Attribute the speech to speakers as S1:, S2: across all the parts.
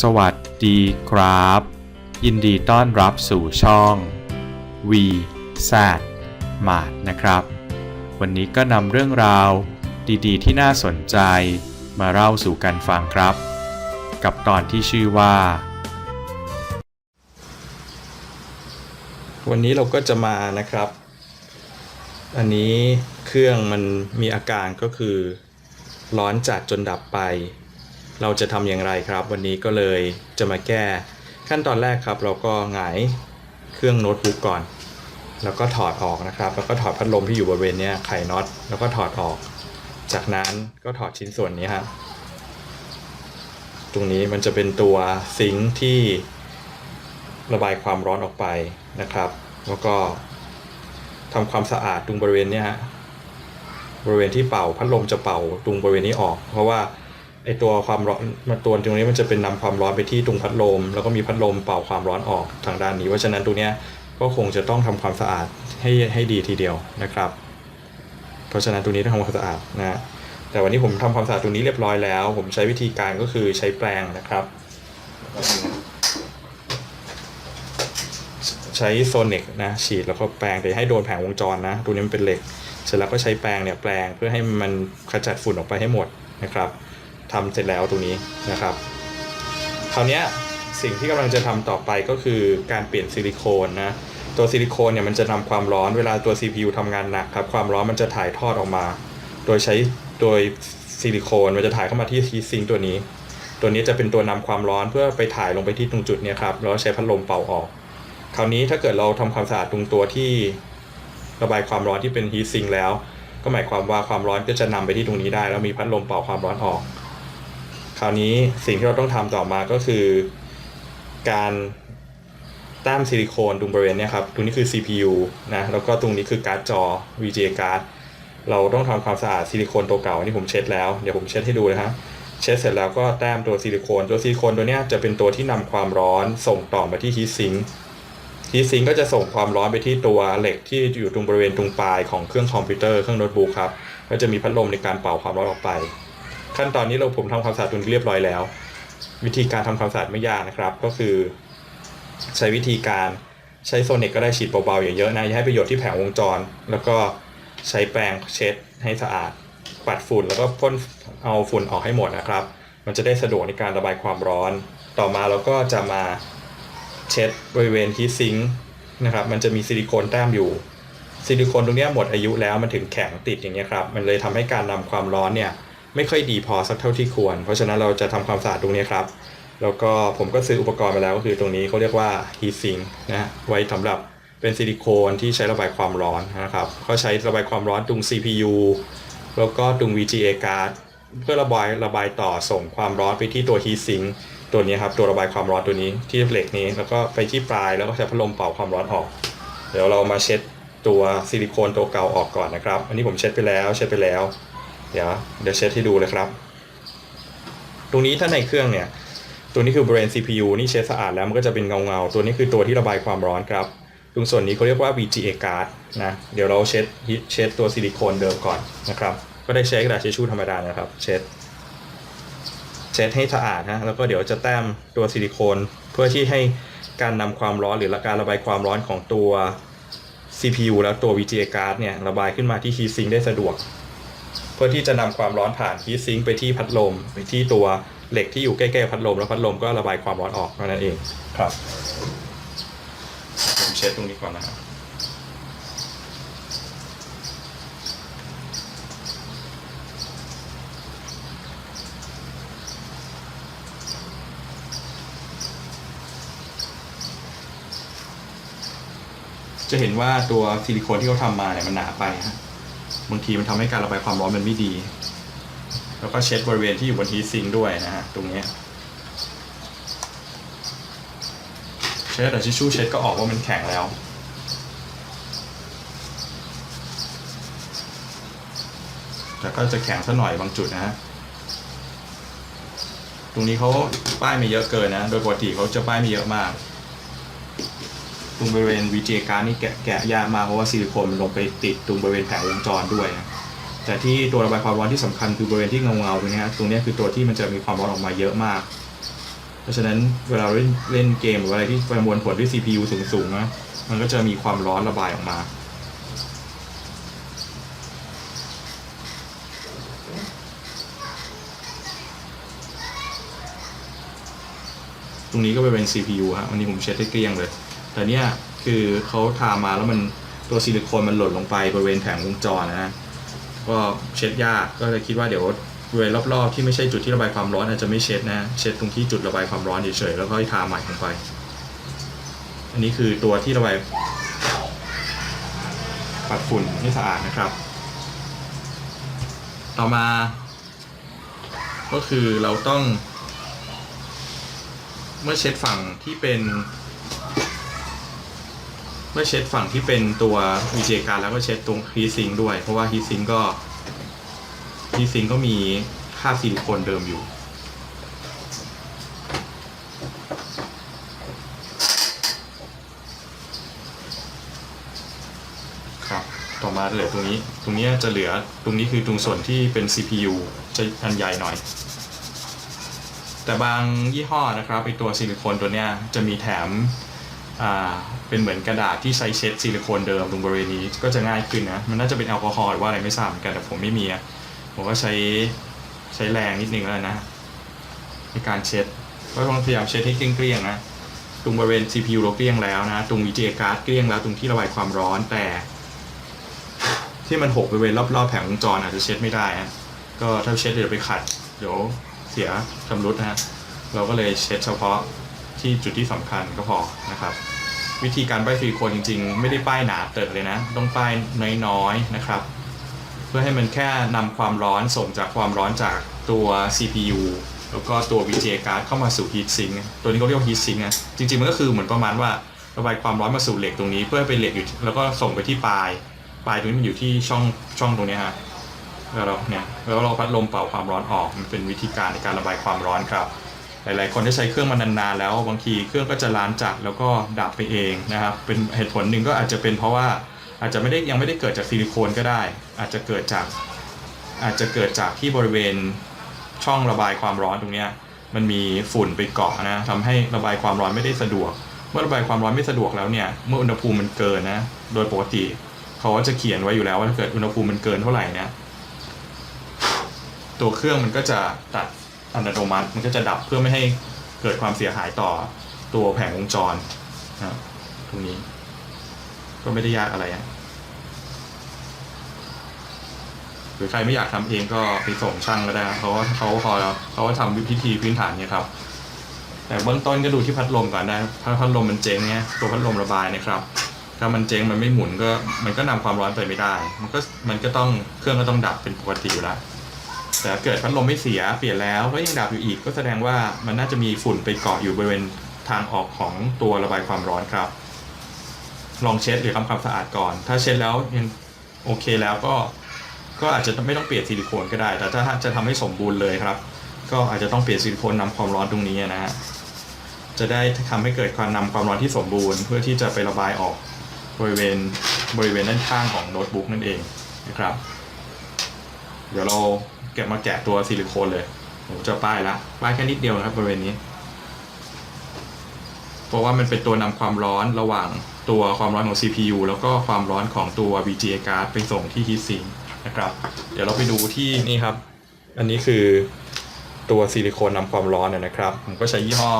S1: สวัสดีครับ ยินดีต้อนรับสู่ช่อง V s a t มาดนะครับ วันนี้ก็นำเรื่องราวดีๆ ที่น่าสนใจมาเล่าสู่กันฟังครับ กับตอนที่ชื่อว่า
S2: วันนี้เราก็จะมานะครับ อันนี้เครื่องมันมีอาการก็คือ ร้อนจัดจนดับไป เราจะทำอย่างไรครับ วันนี้ก็เลยจะมาแก้ขั้นตอนแรกครับ เราก็หงายเครื่องโน้ตบุ๊กก่อน แล้วก็ถอดออกนะครับ แล้วก็ถอดพัดลมที่อยู่บริเวณนี้ไขน็อตแล้วก็ถอดออก จากนั้นก็ถอดชิ้นส่วนนี้ครับตรงนี้มันจะเป็นตัวซิงค์ที่ระบายความร้อนออกไปนะครับ แล้วก็ทำความสะอาดตรงบริเวณนี้ฮะบริเวณที่เป่าพัดลมจะเป่าตรงบริเวณนี้ออก เพราะว่า ไอตัวความร้อนมาตัวตรงนี้มันจะเป็นนำความร้อนไปที่ตรงพัดลม แล้วก็มีพัดลมเป่าความร้อนออกทางด้านนี้ เพราะฉะนั้นตรงเนี้ยก็คงจะต้องทำความสะอาดให้ให้ดีทีเดียวนะครับ เพราะฉะนั้นตรงนี้ต้องทำความสะอาดนะฮะแต่วันนี้ผมทำความสะอาดตรงนี้เรียบร้อยแล้ว ผมใช้วิธีการก็คือใช้แปรงนะครับ ใช้โซนิกนะฉีดแล้วก็แปรงแต่ให้โดนแผงวงจรนะตัวนี้มันเป็นเหล็ก เสร็จแล้วก็ใช้แปรงเนี่ยแปรงเพื่อให้มันขจัดฝุ่นออกไปให้หมดนะครับ ทำเสร็จแล้วตรงนี้นะครับ คราวนี้สิ่งที่กำลังจะทำต่อไปก็คือการเปลี่ยนซิลิโคนนะ ตัวซิลิโคนเนี่ยมันจะนำความร้อนเวลาตัว CPU ทำงานหนักครับ ความร้อนมันจะถ่ายทอดออกมา โดยใช้โดยซิลิโคนมันจะถ่ายเข้ามาที่ฮีทซิงตัวนี้ ตัวนี้จะเป็นตัวนำความร้อนเพื่อไปถ่ายลงไปที่ตรงจุดเนี้ยครับแล้วใช้พัดลมเป่าออก คราวนี้ถ้าเกิดเราทำความสะอาดตรงตัวที่ระบายความร้อนที่เป็นฮีทซิงแล้ว ก็หมายความว่าความร้อนก็จะนำไปที่ตรงนี้ได้ แล้วมีพัดลมเป่าความร้อนออก คราวนี้สิ่งที่เราต้องทำต่อมาก็คือ การแต้มซิลิโคนตรงบริเวณเนี้ยครับตรงนี้คือ CPU นะแล้วก็ตรงนี้คือการ์ดจอ VGA การ์ดเราต้องทำความสะอาดซิลิโคนตัวเก่าอันนี่ผมเช็ดแล้วเดี๋ยวผมเช็ดให้ดูนะฮะเช็ดเสร็จแล้วก็แต้มตัวซิลิโคนตัวซิลิโคนตัวเนี้ยจะเป็นตัวที่นำความร้อนส่งต่อมาที่ฮีทซิงค์ฮีทซิงก์ก็จะส่งความร้อนไปที่ตัวเหล็กที่อยู่ตรงบริเวณตรงปลายของเครื่องคอมพิวเตอร์เครื่องโน้ตบุ๊กครับก็จะมีพัดลมในการเป่าความร้อนออกไป ขั้นตอนนี้เราผมทำความสะอาดตรงนี้เรียบร้อยแล้ว วิธีการทำความสะอาดไม่ยากนะครับ ก็คือ ใช้วิธีการใช้โซนิกก็ได้ฉีดเบาๆอย่างเยอะนะอย่าให้ประโยชน์ที่แผงวงจร แล้วก็ใช้แปรงเช็ดให้สะอาด ปัดฝุ่นแล้วก็พ่นเอาฝุ่นออกให้หมดนะครับ มันจะได้สะดวกในการระบายความร้อน ต่อมาเราก็จะมาเช็ดบริเวณฮีทซิงค์นะครับ มันจะมีซิลิโคนแต้มอยู่ ซิลิโคนตรงนี้หมดอายุแล้วมันถึงแข็งติดอย่างเงี้ยครับ มันเลยทำให้การนำความร้อนเนี่ย ไม่ค่อยดีพอสักเท่าที่ควร เพราะฉะนั้นเราจะทำความสะอาดตรงนี้ครับ แล้วก็ผมก็ซื้ออุปกรณ์มาแล้วก็คือตรงนี้เขาเรียกว่าฮีซิงนะฮะไว้สำหรับเป็นซิลิโคนที่ใช้ระบายความร้อนนะครับเขาใช้ระบายความร้อนตรง CPU แล้วก็ตรง VGA card เพื่อระบายระบายต่อส่งความร้อนไปที่ตัวฮีซิงตัวนี้ครับตัวระบายความร้อนตัวนี้ที่เหล็กนี้ แล้วก็ไปที่ปลายแล้วก็ใช้พัดลมเป่าความร้อนออก เดี๋ยวเรามาเช็ดตัวซิลิโคนตัวเก่าออกก่อนนะครับ อันนี้ผมเช็ดไปแล้วเช็ดไปแล้ว เดี๋ยวเดี๋ยวเช็ดให้ดูเลยครับ ตรงนี้ถ้าในเครื่องเนี่ย ตัวนี้คือบริเวณ CPU นี่เช็ดสะอาดแล้วมันก็จะเป็นเงาเงาๆตัวนี้คือตัวที่ระบายความร้อนครับ ตรงส่วนนี้เขาเรียกว่า VGA card นะ เดี๋ยวเราเช็ดเช็ดตัวซิลิโคนเดิมก่อนนะครับ ก็ได้ใช้กระดาษทิชชู่ธรรมดานะครับ เช็ด เช็ดให้สะอาดนะแล้วก็เดี๋ยวจะแต้มตัวซิลิโคนเพื่อที่ให้การนำความร้อนหรือการระบายความร้อนของตัว CPU แล้วตัว VGA card เนี่ย ระบายขึ้นมาที่ heat sink ได้สะดวก พื่อที่จะนำความร้อนผ่าน heat sink ไปที่พัดลมไปที่ตัวเหล็กที่อยู่ใกล้ๆพัดลมแล้วพัดลมก็ระบายความร้อนออกเท่านั้นเองครับผมเช็ดตรงนี้ก่อนนะครับจะเห็นว่าตัวซิลิโคนที่เขาทำมาเนี่ยมันหนาไปฮะ บางทีมันทำให้การระบายความร้อนมันไม่ดี แล้วก็เช็ดบริเวณที่อยู่บนฮีทซิงด้วยนะฮะตรงเนี้ยเช็ดแต่ทิชชู่เช็ดก็ออกว่ามันแข็งแล้วแต่ก็จะแข็งสักหน่อยบางจุดนะฮะ ตรงนี้เขาป้ายไม่เยอะเกินนะ โดยปกติเขาจะป้ายไม่เยอะมาก ตรงบริเวณ VJ การดนี่แกะแกะยากมากเพราะว่าซิลิโคนมันลงไปติดตรงบริเวณแผงวงจรด้วยนะแต่ที่ตัวระบายความร้อนที่สำคัญคือบริเวณที่เงาๆตรงเนี้ยตรงนี้คือตัวที่มันจะมีความร้อนออกมาเยอะมาก เพราะฉะนั้นเวลาเราเล่นเล่นเกมหรืออะไรที่ประมวลผลด้วย CPU สูงๆนะมันก็จะมีความร้อนระบายออกมาตรงนี้ก็ไปเป็น CPU ฮะวันนี้ผมเช็ดให้เกลี้ยงเลย แต่เนี่ยคือเขาทามาแล้วมันตัวซิลิโคนมันหล่นลงไปบริเวณแผงวงจรนะฮะก็เช็ดยากก็เลยคิดว่าเดี๋ยวบริเวณรอบๆที่ไม่ใช่จุดที่ระบายความร้อนอาจจะไม่เช็ดนะเช็ดตรงที่จุดระบายความร้อนเฉยๆแล้วก็ทาใหม่ลงไป อันนี้คือตัวที่ระบายปัดฝุ่นให้สะอาดนะครับ ต่อมา ก็คือเราต้อง เมื่อเช็ดฝั่งที่เป็น เมื่อเช็ดฝั่งที่เป็นตัว VJ การแล้วก็เช็ดตรงฮีซิงด้วย เพราะว่าฮีซิงก็ฮีซิงก็มีค่าซิลิโคนเดิมอยู่ครับต่อมาเหลือตรงนี้ ตรงนี้จะเหลือตรงนี้คือตรงส่วนที่เป็น CPU จะอันใหญ่หน่อย แต่บางยี่ห้อนะครับไอตัวซิลิโคนตัวเนี้ยจะมีแถมอ่า เป็นเหมือนกระดาษที่ใช้เช็ดซิลิโคนเดิมตรงบริเวณนี้ก็จะง่ายขึ้นนะ มันน่าจะเป็นแอลกอฮอล์หรือว่าอะไรไม่ทราบเหมือนกันแต่ผมไม่มีอะผมก็ใช้ใช้แรงนิดนึงแล้วนะ ในการเช็ดก็ต้องพยายามเช็ดให้เกลี้ยงๆนะตรงบริเวณ CPU เราเกลี้ยงแล้วนะตรง VGA card เกลี้ยงแล้วตรงที่ระบายความร้อนแต่ ที่มันหกบริเวณรอบๆแผงวงจรอาจจะเช็ดไม่ได้นะก็ถ้าเช็ดเดี๋ยวไปขัด เดี๋ยวเสียชำรุดนะเราก็เลยเช็ดเฉพาะที่จุดที่สำคัญก็พอนะครับ วิธีการป้ายซิลิโคนจริง ๆ ไม่ได้ป้ายหนาเติดเลยนะ ต้องป้ายน้อยๆนะครับ เพื่อให้มันแค่นำความร้อนส่งจากความร้อนจากตัว CPU แล้วก็ตัว VGA card เข้ามาสู่ heat sink ตัวนี้เขาเรียกว่า heat sink นะจริงๆ มันก็คือเหมือนประมาณว่าระบายความร้อนมาสู่เหล็กตรงนี้ เพื่อให้เป็นเหล็กอยู่แล้วก็ส่งไปที่ปลาย ปลายตรงนี้มันอยู่ที่ช่องช่องตรงนี้ฮะแล้วเราเนี่ยแล้วเราพัดลมเป่าความร้อนออกมันเป็นวิธีการในการระบายความร้อนครับ หลาย ๆ คนที่ใช้เครื่องมานานๆแล้วบางทีเครื่องก็จะล้านจัดแล้วก็ดับไปเองนะครับเป็นเหตุผลหนึ่งก็อาจจะเป็นเพราะว่าอาจจะไม่ได้ยังไม่ได้เกิดจากซิลิโคนก็ได้ อาจจะเกิดจากอาจจะเกิดจากที่บริเวณช่องระบายความร้อนตรงนี้มันมีฝุ่นไปเกาะนะทำให้ระบายความร้อนไม่ได้สะดวก เมื่อระบายความร้อนไม่สะดวกแล้วเนี่ยเมื่ออุณหภูมิมันเกินนะโดยปกติเขาก็จะเขียนไว้อยู่แล้วว่าถ้าเกิดอุณหภูมิมันเกินเท่าไหร่เนี่ยตัวเครื่องมันก็จะตัด อัตโนมัติมันก็จะดับเพื่อไม่ให้เกิดความเสียหายต่อตัวแผงวงจรนะครับตรงนี้ ก็ไม่ได้ยากอะไรอะหรือใครไม่อยากทำเองก็ไปส่งช่างก็ได้เพราะว่าเขาพอเขาก็ทำวิธีพื้นฐานเนี่ยครับ แต่เบื้องต้นก็ดูที่พัดลมก่อนได้ถ้าพัดลมมันเจ๊งเนี่ยตัวพัดลมระบายเนะครับ ถ้ามันเจ๊งมันไม่หมุนก็มันก็นำความร้อนไปไม่ได้ มันก็มันก็ต้องเครื่องก็ต้องดับเป็นปกติอยู่แล้ว แต่เกิดพัดลมไม่เสียเปลี่ยนแล้วก็ยังดับอยู่อีก ก็แสดงว่ามันน่าจะมีฝุ่นไปเกาะอยู่บริเวณทางออกของตัวระบายความร้อนครับ ลองเช็ดหรือทำความสะอาดก่อน ถ้าเช็ดแล้วยังโอเคแล้วก็ก็อาจจะไม่ต้องเปลี่ยนซิลิโคนก็ได้ แต่ถ้าจะทำให้สมบูรณ์เลยครับ ก็อาจจะต้องเปลี่ยนซิลิโคนนำความร้อนตรงนี้นะฮะจะได้ทำให้เกิดความนำความร้อนที่สมบูรณ์ เพื่อที่จะไประบายออกบริเวณบริเวณด้านข้างของโน้ตบุ๊กนั่นเองนะครับ เดี๋ยวเรา เก็บมาแกะตัวซิลิโคนเลยผมจะป้ายละป้ายแค่นิดเดียวนะครับบริเวณนี้เพราะว่ามันเป็นตัวนำความร้อนระหว่างตัวความร้อนของ CPU แล้วก็ความร้อนของตัว VGA card ไปส่งที่ heatsink นะครับ เดี๋ยวเราไปดูที่นี่ครับ อันนี้คือตัวซิลิโคนนำความร้อนนะนะครับ ผมก็ใช้ยี่ห้อ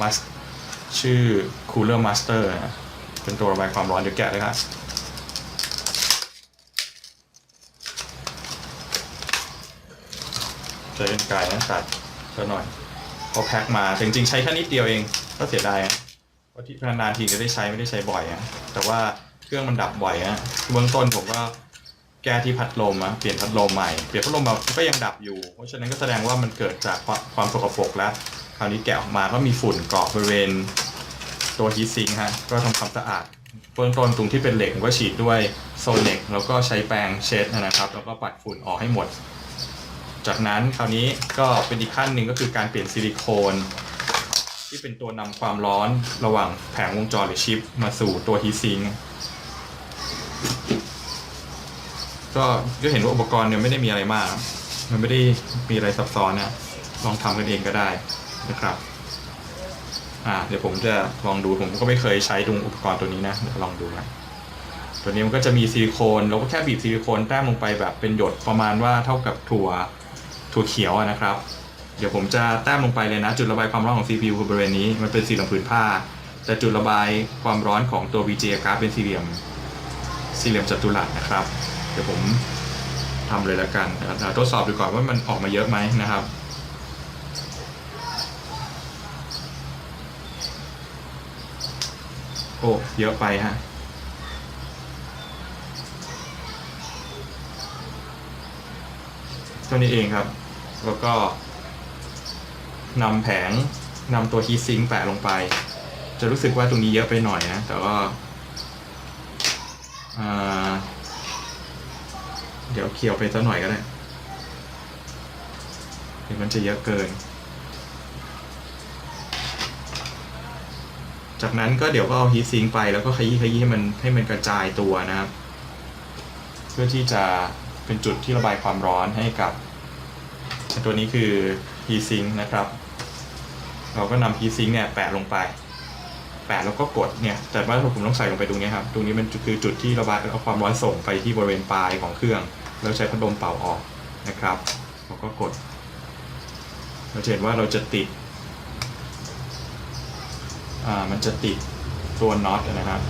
S2: Must ชื่อ Cooler Master นะเป็นตัวระบายความร้อนเดี๋ยวแกะเลยครับ ช้เป็นไกลนะตัดสักหน่อยพอแพ็คมาจริงๆใช้แค่นิดเดียวเอง ก็เสียดายอะเพราะที่นานๆทีจะได้ใช้ไม่ได้ใช้บ่อยอะแต่ว่าเครื่องมันดับบ่อยอะเบื้องต้นผมก็แก้ที่พัดลมอะเปลี่ยนพัดลมใหม่เปลี่ยนพัดลมแบบก็ยังดับอยู่ เพราะฉะนั้นก็แสดงว่ามันเกิดจากความสกปรกแล้ว คราวนี้แกะออกมาก็มีฝุ่นเกาะบริเวณตัวฮีทซิงค์ฮะก็ทำความสะอาดเบื้องต้นตรงที่เป็นเหล็กผมก็ฉีดด้วยโซเน็กแล้วก็ใช้แปรงเช็ดนะครับ แล้วก็ปัดฝุ่นออกให้หมด จากนั้นคราวนี้ก็เป็นอีกขั้นหนึ่งก็คือการเปลี่ยนซิลิโคน ที่เป็นตัวนำความร้อนระหว่างแผงวงจรหรือชิป มาสู่ตัวฮีซิงก็ก็เห็นว่าอุปกรณ์เนี่ยไม่ได้มีอะไรมาก มันไม่ได้มีอะไรซับซ้อนนะลองทำกันเองก็ได้นะครับอ่าเดี๋ยวผมจะลองดูผมก็ไม่เคยใช้ตรงอุปกรณ์ตัวนี้นะเดี๋ยวลองดูนะตัวนี้มันก็จะมีซิลิโคนเราก็แค่บีบซิลิโคนแต้มลงไปแบบเป็นหยดประมาณว่าเท่ากับถั่ว ถั่วเขียวนะครับ เดี๋ยวผมจะแต้มลงไปเลยนะ จุดระบายความร้อนของ CPU คือบริเวณนี้มันเป็นสี่เหลี่ยมผืนผ้า แต่จุดระบายความร้อนของตัว VGA กราฟเป็นสี่เหลี่ยมสี่เหลี่ยมจัตุรัสนะครับ เดี๋ยวผมทำเลยแล้วกันนะครับทดสอบดูก่อนว่ามันออกมาเยอะไหมนะครับโอ้เยอะไปฮะเท่านี้เองครับ แล้วก็นำแผงนำตัวฮีซิงแปะลงไป จะรู้สึกว่าตรงนี้เยอะไปหน่อยนะ แต่ว่าเดี๋ยวเคี่ยวไปสักหน่อยก็ได้ เดี๋ยวมันจะเยอะเกิน จากนั้นก็เดี๋ยวก็เอาฮีทซิงไปแล้วก็ขยี้ขยี้ให้มันให้มันกระจายตัวนะครับ เพื่อที่จะเป็นจุดที่ระบายความร้อนให้กับ ตัวนี้คือฮีทซิงค์นะครับ เราก็นำฮีทซิงค์เนี่ยแปะลงไป แปะแล้วก็กดเนี่ย แต่ว่าผมต้องใส่ลงไปตรงนี้ครับ ตรงนี้มันคือจุดที่ระบายเอาความร้อนส่งไปที่บริเวณปลายของเครื่อง แล้วใช้พัดลมเป่าออกนะครับแล้วก็กด เราเห็นว่าเราจะติด อ่า มันจะติดตัวน็อตนะครับ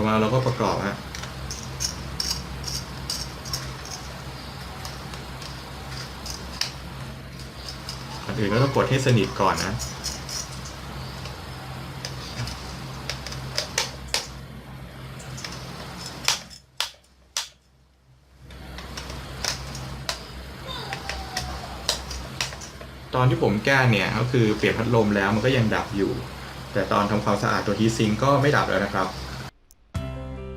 S2: อมาเราก็ประกอบฮะก่อนอื่นก็ต้องกดให้สนิทก่อนนะตอนที่ผมแก้เนี่ยก็คือเปลี่ยนพัดลมแล้วมันก็ยังดับอยู่ แต่ตอนทำความสะอาดตัวฮีซิงก็ไม่ดับแล้วนะครับ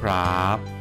S1: ครับ